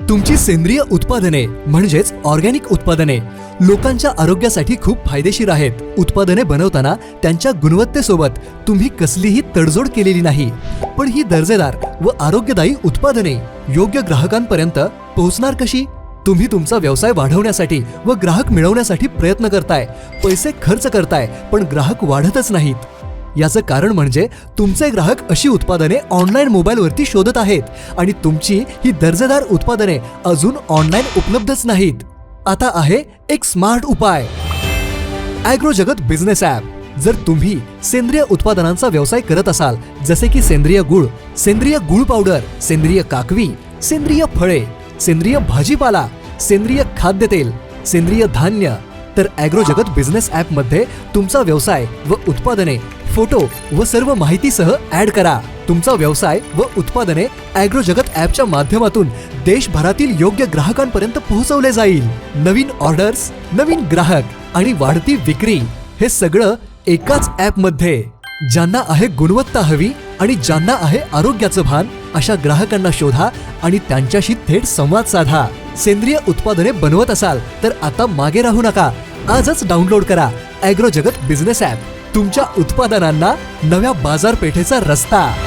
तुमची सेंद्रिय उत्पादने म्हणजेच ऑर्गॅनिक उत्पादने लोकांच्या आरोग्यासाठी खूप फायदेशीर आहेत. उत्पादने बनवताना त्यांच्या गुणवत्तेसोबत तुम्ही कसलीही तडजोड केलेली नाही. पण ही दर्जेदार व आरोग्यदायी उत्पादने योग्य ग्राहकांपर्यंत पोहोचणार कशी? तुम्ही तुमचा व्यवसाय वाढवण्यासाठी व ग्राहक मिळवण्यासाठी प्रयत्न करताय. पैसे खर्च करताय पण ग्राहक वाढतच नाहीत. याचं कारण म्हणजे तुमचे ग्राहक अशी उत्पादने ऑनलाईन मोबाईलवरती शोधत आहेत आणि तुमची ही दर्जेदार उत्पादने अजून ऑनलाईन उपलब्धच नाहीत. आता आहे एक स्मार्ट उपाय. ॲग्रो जगत बिझनेस ॲप. जर तुम्ही सेंद्रिय उत्पादनांचा व्यवसाय करत असाल जसे की सेंद्रिय गुळ सेंद्रिय गुळ पावडर सेंद्रिय काकवी सेंद्रिय फळे सेंद्रिय भाजीपाला सेंद्रिय खाद्यतेल सेंद्रिय धान्य तर ॲग्रो जगत बिझनेस ॲपमध्ये तुमचा व्यवसाय व उत्पादने फोटो व सर्व माहितीसह ऍड करा. तुमचा व्यवसाय व उत्पादने ॲग्रो जगत ॲपच्या माध्यमातून देशभरातील योग्य ग्राहकांपर्यंत पोहोचवले जाईल. नवीन ऑर्डर्स नवीन ग्राहक आणि वाढती विक्री हे सगळं एकाच ॲपमध्ये. ज्यांना आहे गुणवत्ता हवी आणि ज्यांना आहे आरोग्याचं भान अशा ग्राहकांना शोधा आणि त्यांच्याशी थेट संवाद साधा. सेंद्रिय उत्पादने बनवत असाल तर आता मागे राहू नका. आजच डाउनलोड करा ॲग्रो जगत बिझनेस ॲप. तुमच्या उत्पादनांना नव्या बाजारपेठेचा रस्ता.